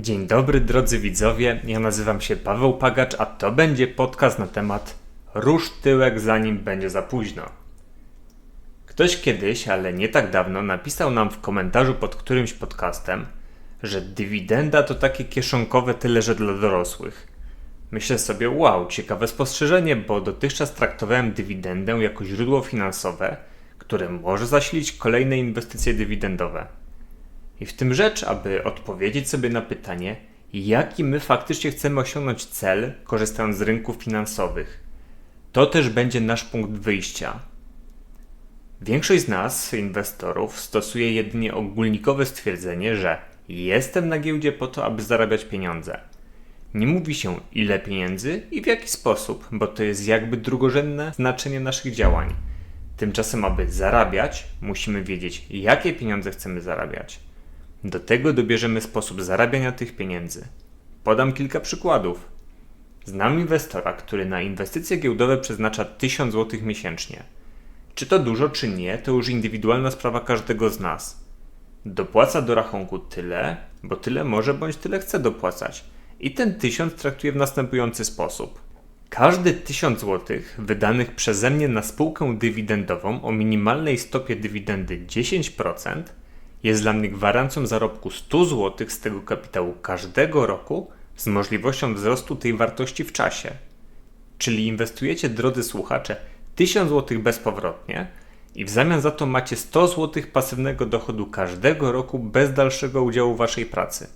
Dzień dobry drodzy widzowie, ja nazywam się Paweł Pagacz, a to będzie podcast na temat Rusz tyłek zanim będzie za późno. Ktoś kiedyś, ale nie tak dawno, napisał nam w komentarzu pod którymś podcastem, że dywidenda to takie kieszonkowe tyle, że dla dorosłych. Myślę sobie, wow, ciekawe spostrzeżenie, bo dotychczas traktowałem dywidendę jako źródło finansowe, które może zasilić kolejne inwestycje dywidendowe. I w tym rzecz, aby odpowiedzieć sobie na pytanie, jaki my faktycznie chcemy osiągnąć cel, korzystając z rynków finansowych. To też będzie nasz punkt wyjścia. Większość z nas, inwestorów, stosuje jedynie ogólnikowe stwierdzenie, że jestem na giełdzie po to, aby zarabiać pieniądze. Nie mówi się ile pieniędzy i w jaki sposób, bo to jest jakby drugorzędne znaczenie naszych działań. Tymczasem, aby zarabiać, musimy wiedzieć, jakie pieniądze chcemy zarabiać. Do tego dobierzemy sposób zarabiania tych pieniędzy. Podam kilka przykładów. Znam inwestora, który na inwestycje giełdowe przeznacza 1000 zł miesięcznie. Czy to dużo, czy nie, to już indywidualna sprawa każdego z nas. Dopłaca do rachunku tyle, bo tyle może bądź tyle chce dopłacać. I ten 1000 traktuje w następujący sposób. Każdy 1000 zł wydanych przeze mnie na spółkę dywidendową o minimalnej stopie dywidendy 10% jest dla mnie gwarancją zarobku 100 zł z tego kapitału każdego roku z możliwością wzrostu tej wartości w czasie. Czyli inwestujecie, drodzy słuchacze, 1000 zł bezpowrotnie i w zamian za to macie 100 zł pasywnego dochodu każdego roku bez dalszego udziału waszej pracy.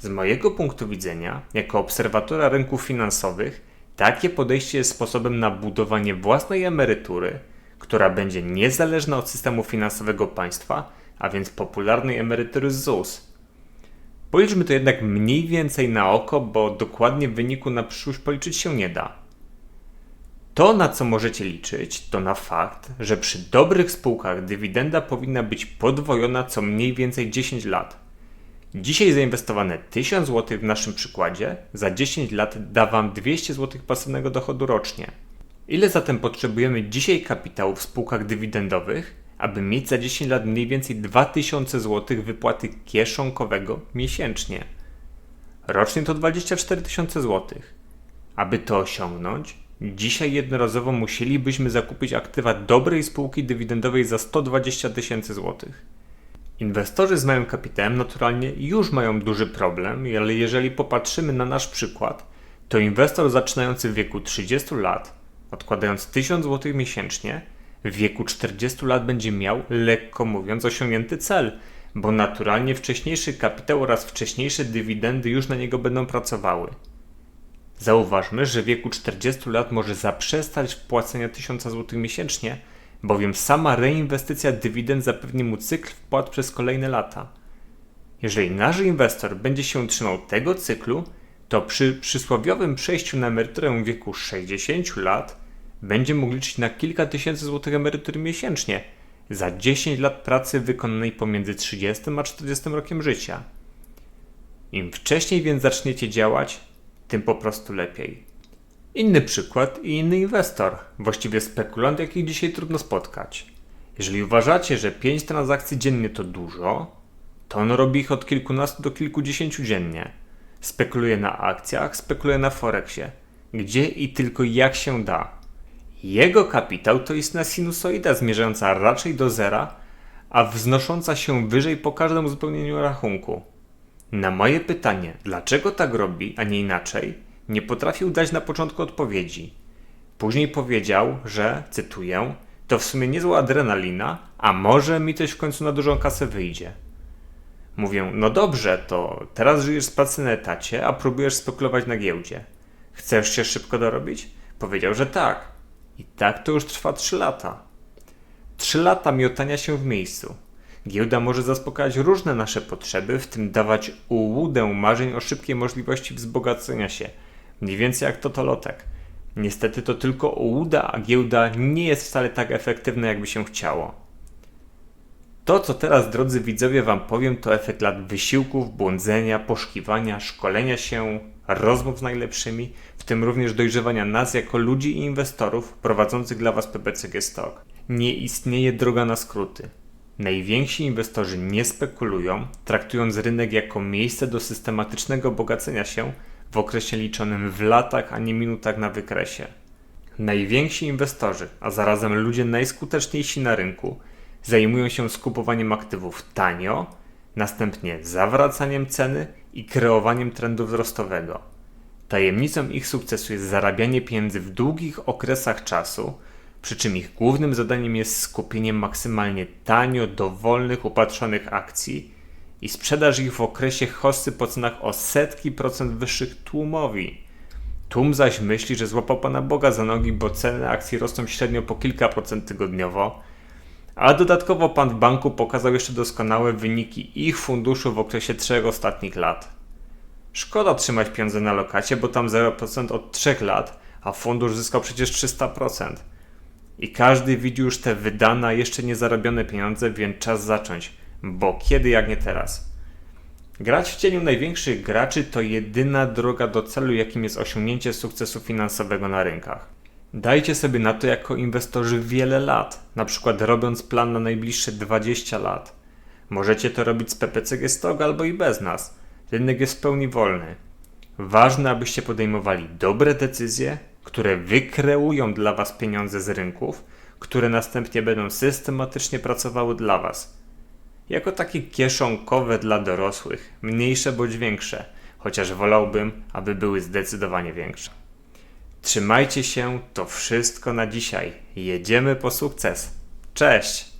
Z mojego punktu widzenia, jako obserwatora rynków finansowych, takie podejście jest sposobem na budowanie własnej emerytury, która będzie niezależna od systemu finansowego państwa a więc popularnej emerytury ZUS. Policzmy to jednak mniej więcej na oko, bo dokładnie wyniku na przyszłość policzyć się nie da. To, na co możecie liczyć, to na fakt, że przy dobrych spółkach dywidenda powinna być podwojona co mniej więcej 10 lat. Dzisiaj zainwestowane 1000 zł w naszym przykładzie za 10 lat da Wam 200 zł pasywnego dochodu rocznie. Ile zatem potrzebujemy dzisiaj kapitału w spółkach dywidendowych, aby mieć za 10 lat mniej więcej 2000 zł wypłaty kieszonkowego miesięcznie. Rocznie to 24 tysiące zł. Aby to osiągnąć, dzisiaj jednorazowo musielibyśmy zakupić aktywa dobrej spółki dywidendowej za 120 tysięcy złotych. Inwestorzy z małym kapitałem naturalnie już mają duży problem, ale jeżeli popatrzymy na nasz przykład, to inwestor zaczynający w wieku 30 lat, odkładając 1000 zł miesięcznie, w wieku 40 lat będzie miał, lekko mówiąc, osiągnięty cel, bo naturalnie wcześniejszy kapitał oraz wcześniejsze dywidendy już na niego będą pracowały. Zauważmy, że w wieku 40 lat może zaprzestać wpłacenia 1000 zł miesięcznie, bowiem sama reinwestycja dywidend zapewni mu cykl wpłat przez kolejne lata. Jeżeli nasz inwestor będzie się trzymał tego cyklu, to przy przysłowiowym przejściu na emeryturę w wieku 60 lat będzie mógł liczyć na kilka tysięcy złotych emerytury miesięcznie za 10 lat pracy wykonanej pomiędzy 30 a 40 rokiem życia. Im wcześniej więc zaczniecie działać, tym po prostu lepiej. Inny przykład i inny inwestor, właściwie spekulant, jakich dzisiaj trudno spotkać. Jeżeli uważacie, że 5 transakcji dziennie to dużo, to on robi ich od kilkunastu do kilkudziesięciu dziennie. Spekuluje na akcjach, spekuluje na forexie, gdzie i tylko jak się da. Jego kapitał to istna sinusoida zmierzająca raczej do zera, a wznosząca się wyżej po każdym uzupełnieniu rachunku. Na moje pytanie, dlaczego tak robi, a nie inaczej, nie potrafił dać na początku odpowiedzi. Później powiedział, że, cytuję, to w sumie niezła adrenalina, a może mi coś w końcu na dużą kasę wyjdzie. Mówię, no dobrze, to teraz żyjesz z pracy na etacie, a próbujesz spekulować na giełdzie. Chcesz się szybko dorobić? Powiedział, że tak. I tak to już trwa 3 lata. 3 lata miotania się w miejscu. Giełda może zaspokajać różne nasze potrzeby, w tym dawać ułudę marzeń o szybkiej możliwości wzbogacenia się. Mniej więcej jak totolotek. Niestety to tylko ułuda, a giełda nie jest wcale tak efektywna, jakby się chciało. To, co teraz, drodzy widzowie, Wam powiem, to efekt lat wysiłków, błądzenia, poszukiwania, szkolenia się, rozmów z najlepszymi, w tym również dojrzewania nas jako ludzi i inwestorów prowadzących dla Was PBCG Stock. Nie istnieje droga na skróty. Najwięksi inwestorzy nie spekulują, traktując rynek jako miejsce do systematycznego bogacenia się w okresie liczonym w latach, a nie minutach na wykresie. Najwięksi inwestorzy, a zarazem ludzie najskuteczniejsi na rynku, zajmują się skupowaniem aktywów tanio, następnie zawracaniem ceny i kreowaniem trendu wzrostowego. Tajemnicą ich sukcesu jest zarabianie pieniędzy w długich okresach czasu, przy czym ich głównym zadaniem jest skupienie maksymalnie tanio dowolnych upatrzonych akcji i sprzedaż ich w okresie hossy po cenach o setki procent wyższych tłumowi. Tłum zaś myśli, że złapał Pana Boga za nogi, bo ceny akcji rosną średnio po kilka procent tygodniowo, a dodatkowo Pan w banku pokazał jeszcze doskonałe wyniki ich funduszu w okresie trzech ostatnich lat. Szkoda trzymać pieniądze na lokacie, bo tam 0% od 3 lat, a fundusz zyskał przecież 300%. I każdy widzi już te wydane, jeszcze nie zarobione pieniądze, więc czas zacząć, bo kiedy jak nie teraz. Grać w cieniu największych graczy to jedyna droga do celu, jakim jest osiągnięcie sukcesu finansowego na rynkach. Dajcie sobie na to jako inwestorzy wiele lat, na przykład robiąc plan na najbliższe 20 lat. Możecie to robić z PPCG Stock albo i bez nas. Rynek jest w pełni wolny. Ważne, abyście podejmowali dobre decyzje, które wykreują dla Was pieniądze z rynków, które następnie będą systematycznie pracowały dla Was. Jako takie kieszonkowe dla dorosłych, mniejsze bądź większe, chociaż wolałbym, aby były zdecydowanie większe. Trzymajcie się, to wszystko na dzisiaj. Jedziemy po sukces. Cześć!